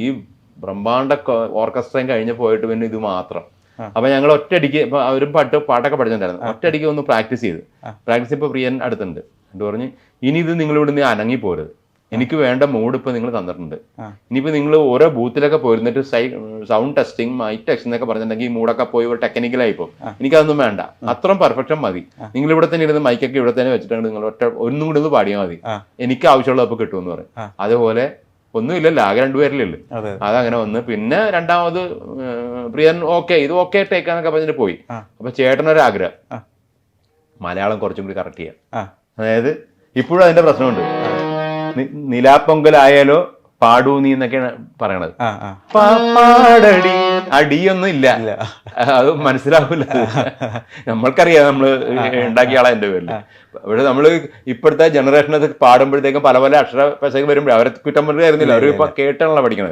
ഈ ബ്രഹ്മാണ്ട ഓർക്കസ്ട്രയും കഴിഞ്ഞ് പോയിട്ട് പിന്നെ ഇത് മാത്രം. അപ്പൊ ഞങ്ങൾ ഒറ്റയടിക്ക് ഇപ്പൊ അവരും പാട്ട് പാട്ടൊക്കെ പഠിച്ചിട്ടുണ്ടായിരുന്നു ഒറ്റയടിക്ക് ഒന്ന് പ്രാക്ടീസ് ചെയ്ത്. പ്രാക്ടീസ് ഇപ്പൊ പ്രിയൻ അടുത്തുണ്ട്. എന്നിട്ട് പറഞ്ഞ് ഇനി ഇത് നിങ്ങൾ ഇവിടുന്ന് അനങ്ങി പോരുത്. എനിക്ക് വേണ്ട മൂഡ് ഇപ്പൊ നിങ്ങൾ തന്നിട്ടുണ്ട്. ഇനിയിപ്പോ നിങ്ങൾ ഓരോ ബൂത്തിലൊക്കെ പോയിരുന്നിട്ട് സൗണ്ട് ടെസ്റ്റിംഗ് മൈ ടെസ്റ്റിംഗ് എന്നൊക്കെ പറഞ്ഞിട്ടുണ്ടെങ്കിൽ ഈ മൂടൊക്കെ പോയി ടെക്നിക്കലായി പോകും. എനിക്കതൊന്നും വേണ്ട. അത്രയും പെർഫെക്ഷൻ മതി. നിങ്ങൾ ഇവിടെ തന്നെ ഇരുന്ന് മൈക്കൊക്കെ ഇവിടെ തന്നെ വെച്ചിട്ടുണ്ട് നിങ്ങൾ ഒറ്റ ഒന്നും കൂടി ഒന്ന് പാടിയാൽ മതി. എനിക്ക് ആവശ്യമുള്ളത് അപ്പൊ കിട്ടുമെന്ന് പറയും. അതുപോലെ ഒന്നുമില്ലല്ലോ ആകെ രണ്ടുപേരിലേ ഉള്ളൂ അതെ. അതങ്ങനെ വന്ന്. പിന്നെ രണ്ടാമത് പ്രിയൻ ഓക്കെ ഇത് ഓക്കെ ടേക്കാന്നൊക്കെ പറഞ്ഞിട്ട് പോയി. അപ്പൊ ചേട്ടനൊരാഗ്രഹം. മലയാളം കുറച്ചും കൂടി കറക്റ്റ് ചെയ്യാം അതായത് ഇപ്പോഴും അതിന്റെ പ്രശ്നമുണ്ട്. നിലാപ്പൊങ്കലായാലോ പാടൂ നീ എന്നൊക്കെയാണ് പറയണത്. ആ ആ ഡി ഒന്നും ഇല്ല. അത് മനസ്സിലാവില്ല നമ്മൾക്കറിയാം നമ്മൾ ഉണ്ടാക്കിയ ആളാ എന്റെ പേരിൽ ഇവിടെ നമ്മൾ ഇപ്പോഴത്തെ ജനറേഷൻ അത് പാടുമ്പോഴത്തേക്കും പല പല അക്ഷര പശകൾ വരുമ്പോഴേ അവരെ കുറ്റം പറയുന്നില്ല അവർ ഇപ്പൊ കേട്ടാണല്ലോ പഠിക്കണത്.